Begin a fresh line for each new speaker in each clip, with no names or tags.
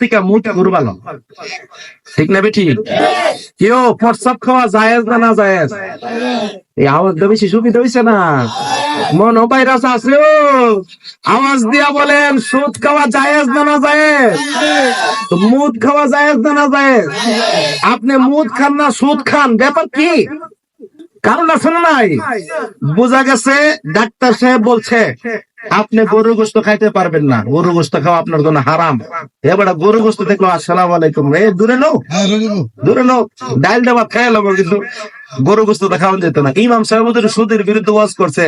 থেকে ঘুরবালো ঠিক না কেউ খাওয়া জায়েজ না না জায়েজ? এই সুবিধা হয়েছে না। মন ভাইরাস আছে আওয়াজ দিয়া বলেন, সুদ খাওয়া জায়েজ না না জায়েজ? মুদ খাওয়া জায়েজ না না জায়েজ? আপনি মুদ খান না সুদ খান, ব্যাপার কি? কারণ আছে না নাই? বোঝা গেছে, ডাক্তার সাহেব বলছে আপনি গরু গোস্ত খাইতে পারবেন না। গরু গোস্ত খাওয়া আপনার জন্য হারাম। এবার গরু গোস্ত দেখল আসসালাম আলাইকুম। এ দূরে নো দূরে নো ডাইল ডাবা খেয়ে নেব কিন্তু গরু গোস্ত খাওয়া যেত না। ইমাম সাহেব ওদের সুদের বিরুদ্ধে ওয়াজ করছে।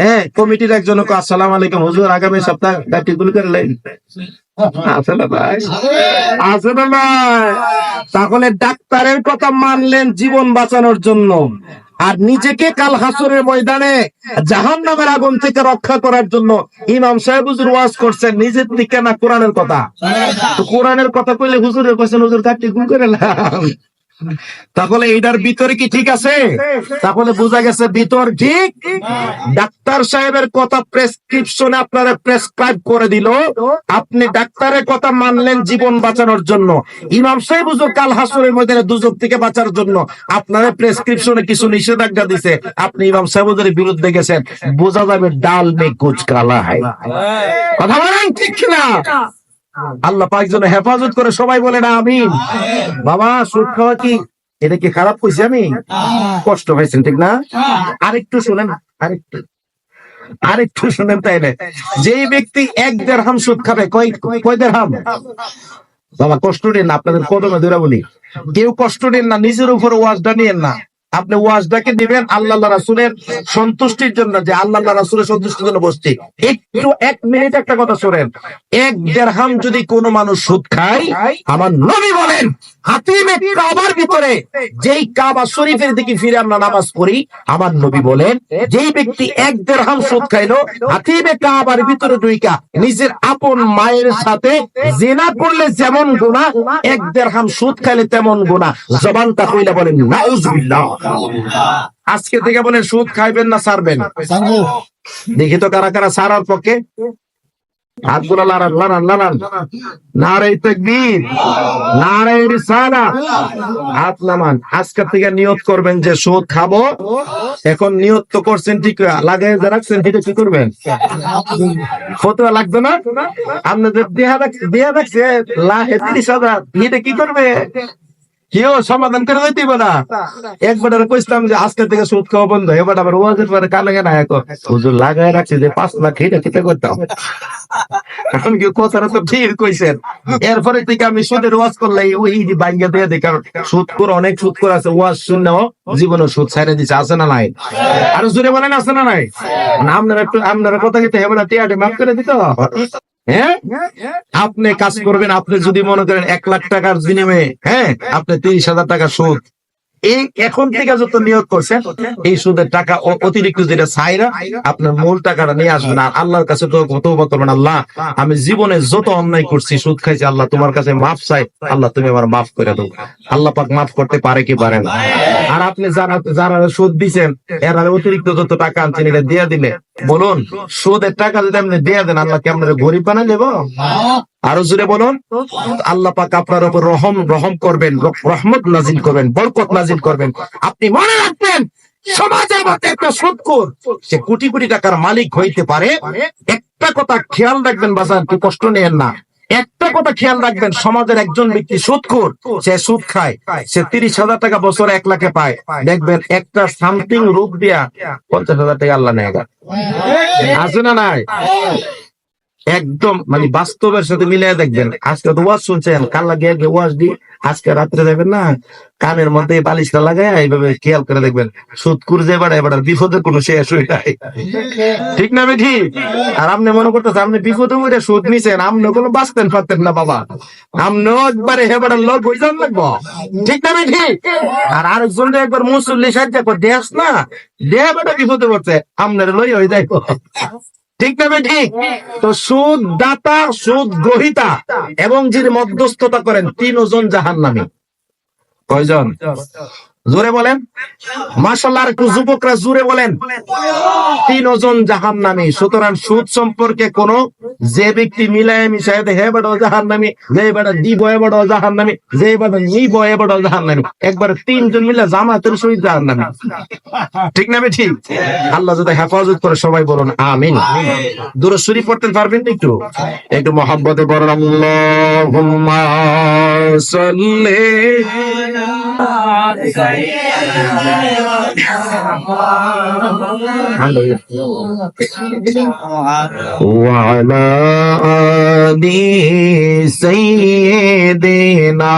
হ্যাঁ কমিটির একজন আসসালাম আলাইকুম হুজুর আগামী সপ্তাহ ডাক্তি গুলি করে লেন। আছে না ভাই? আছে না ভাই? তাহলে ডাক্তারের কথা মানলেন জীবন বাঁচানোর জন্য। আর নিজেকে কাল হাসরের ময়দানে জাহান নামের আগুন থেকে রক্ষা করার জন্য ইমাম সাহেব হুজুর ওয়াজ করছেন। নিজের দিকে না কোরআনের কথা। তো কোরআনের কথা কইলে হুজুরের কোশ্চেন হুজুর কাটি গুম করে। তাহলে এটার ভিতরে কি ঠিক আছে? তাহলে বোঝা গেছে ভিতর ঠিক? ডাক্তার সাহেবের কথা প্রেসক্রিপশনে আপনারা প্রেসক্রাইব করে দিল। আপনি ডাক্তারের কথা মানলেন জীবন বাঁচানোর জন্য। ইমাম সাহেব হুজুর কাল হাসুরের মধ্যে দুজক থেকে বাঁচার জন্য আপনারা প্রেসক্রিপশনে কিছু নিষেধাজ্ঞা দিছে। আপনি ইমাম সাহেব হুজুরের বিরুদ্ধে গেছেন। বোঝা যাবে ডাল মে কুচ কালা হয় কথা বলেন? ঠিক না আল্লাহ পাক যেন হেফাজত করে সবাই বলে না আমিন। বাবা সুদ খাওয়া কি? এটা কি খারাপ কইছি আমি? কষ্ট হয়েছেন ঠিক না? আরেকটু শুনেন আরেকটু। আরেকটু শুনেন তাইলে। যে ব্যক্তি এক দেড় হাম সুদ খাবে কয় কয় দেড় হাম বাবা কষ্ট নেন না আপনাদের কদমে দূরা বলি। কেউ কষ্ট নেন না নিজের উপর ওয়াজটা নিয়েন না। আপনি ওয়াজটাকে দিবেন আল্লাহ রাসুলের সন্তুষ্টির জন্য, যে আল্লাহ রাসুলের সন্তুষ্টির জন্য বসছি। একটু এক মিনিট একটা কথা শোনেন। এক দেড়হাম যদি কোনো মানুষ সুদ খায়, আমার নবী বলেন যেই কাবা শরীফের দিকে ফিরে আমরা নামাজ আমার নবী বলেন, যেই ব্যক্তি এক দেড়হাম সুদ খাইলো, হাতিমে কাবার ভিতরে দুইকা নিজের আপন মায়ের সাথে জেনা করলে যেমন গুণা এক দেড়হাম সুদ খাইলে তেমন গুণা জবানটা কইলা বলেন, নাউজুবিল্লাহ। আজকে থেকে বলেন সুদ খাইবেন না ছাড়বেন দেখি তো কারা কারা সারার পক্ষে। হাতগুলো লাড়ান লাড়ান লাড়ান। নারে তকবীর নারে রিসালা। হাত নামান। থেকে নিয়ত করবেন যে সুদ খাব। এখন নিয়ত তো করছেন ঠিক লাগাই যা রাখছেন এটা কি করবেন? ফতোয়া লাগবে না? আপনাদের দেহা রাখছে দেহা রাখছে লাহে তিরিশ হাজার। এটা কি করবে? কেউ সমাধান করে দিতে না। একবার আর কইছিলাম যে আজকে থেকে সুদ খাওয়া বন্ধ এবার আবার ওয়াজের পরে কানে না এখন হুজুর লাগায় রাখছে যে পাঁচ লাখ এটা খেতে করতাম। এখন কি কথাটা তো ঠিক কইছেন। এরপরে থেকে আমি সুদের ওয়াজ করলে ওই যে বাইঙ্গা দিয়ে দিই কারণ সুদ করে অনেক সুদ করে আছে ওয়াজ শুনেও জীবনে সুদ ছাইড়ে দিচ্ছে আছে না নাই? আর জোরে বলেন আছে না নাই? না আপনারা একটু আপনারা কথা কিন্তু এবার টিয়াটে মাফ করে দিত। হ্যাঁ? আপনি কাজ করবেন আপনি যদি মনে করেন এক লাখ টাকার বিনিময়ে হ্যাঁ আপনি তিরিশ হাজার টাকা সুদ। এই এখন থেকে যত নিয়োগ করছেন এই সুদের টাকা অতিরিক্ত যেটা চাইরা আপনার মূল টাকাটা নিয়ে আসবেন। আর আল্লাহর কাছে তো তৌবা করবেন আল্লাহ আমি জীবনে যত অন্যায় করছি সুদ খাইছি আল্লাহ তোমার কাছে মাফ চাই। আল্লাহ তুমি আমার মাফ করে দাও। আল্লাহ পাক মাফ করতে পারে কি পারে না। আর আপনি যারা যারা সুদ দিচ্ছেন এরা অতিরিক্ত যত টাকা আনছেন, এটা দিয়ে দিলে। বলুন, সুদের টাকা যদি আপনি দিয়ে দেন, আল্লাহ কি আপনার গরিব বানাই নেব আরও জুড়ে বলুন, আল্লাহ পাক আপনার উপর রহম রহম করবেন রহমত নাজিল করবেন, বরকত নাজিল করবেন। আপনি মনে রাখবেন, সমাজের মধ্যে একটা সুদখোর সে কোটি কোটি টাকার মালিক হইতে পারে। একটা কথা খেয়াল রাখবেন বাজার কষ্ট নেন না। একটা কথা খেয়াল রাখবেন, সমাজের একজন ব্যক্তি সুদখোর সে সুদ খায়, সে তিরিশ হাজার টাকা বছর এক লাখে পায়। দেখবেন একটা সামথিং রূপ দিয়া পঞ্চাশ হাজার টাকা আল্লাহ নেয় আছে না নাই? একদম মানে বাস্তবের সাথে মিলিয়ে দেখবেন। আজকে তো ওয়াজ শুনছেন কাল লাগিয়ে গিয়ে ওয়াজ দি আজকে রাত্রে দেখবেন না, কানের মধ্যে বালিশটা লাগায়, এইভাবে খেয়াল করে দেখবেন। সুদ কুরজে এবার এবার আর বিপদের কোনো শেষ হয়ে যায় ঠিক না ঠিক আর আপনি মনে করতেছেন, আপনি বিপদে মরে সুদ নিছেন আপনি কোনো বাঁচতেন পারতেন না, বাবা। আপনিও একবারে হেবার লোক হয়ে যান লাগবো। ঠিক না ঠিক আর আরেকজন যে একবার মুসল্লি সাহায্য দেশ না? দেহ বেটা বিপদে পড়ছে, আপনার লই হয়ে যাইব। ঠিক না ঠিক তো সুদ দাতা সুদ গ্রহিতা এবং যিনি মধ্যস্থতা করেন তিনজন জাহান নামী কয়জন? জোরে বলেন। মাসাল্লাহ একটু যুবকরা জোরে বলেন। তিন ওজন জাহান নামি সুতরাং সুদ সম্পর্কে কোন যে ব্যক্তি মিলায় মিশায় হে বড় জাহান নামি যে বড় দি বয়ে বড় জাহান নামি যে বড় নি বয়ে বড় জাহান নামি একবার তিনজন মিলে জামাতের সহিত জাহান নামি ঠিক না বে ঠিক আল্লাহ যদি হেফাজত করে, সবাই বলুন, আমিন। দূর শরীফ পড়তে পারবেন একটু? একটু মহাব্বতে বলেন আল্লাহুম্মা সাল্লি وعلى آل سيدنا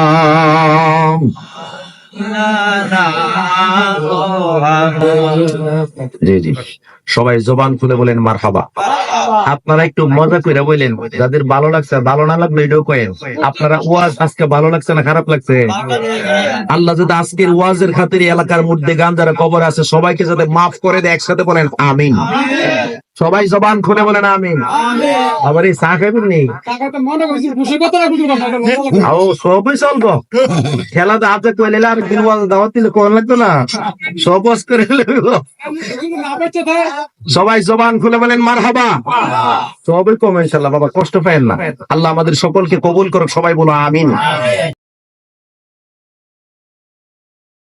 জি জি সবাই জবান খুলে বলেন মার হাবা আপনারা একটু মজা করে বললেন যাদের ভালো লাগছে, ভালো না লাগল এটাও কয়েন। আপনারা ওয়াজ আজকে ভালো লাগছে না খারাপ লাগছে? আল্লাহ যদি আজকের ওয়াজের খাতির এলাকার মধ্যে গান যারা কবর আছে, সবাইকে যাতে মাফ করে দেয়, একসাথে বলেন, আমিন। সবাই জবান খুলে বলেন আমিন। আবার এই চা খাবেন নি? ও সবই চলবো। খেলা তো হাতে কইলে আর দিন ওয়াজ দাওয়াত দিলে কোন লাগতো না। সব করে সবাই জবান খুলে বলেন মার হাবা সবই কমে ইনশাল্লাহ বাবা কষ্ট পায়েন না। আল্লাহ আমাদের সকলকে কবুল করুক সবাই বলো আমিন।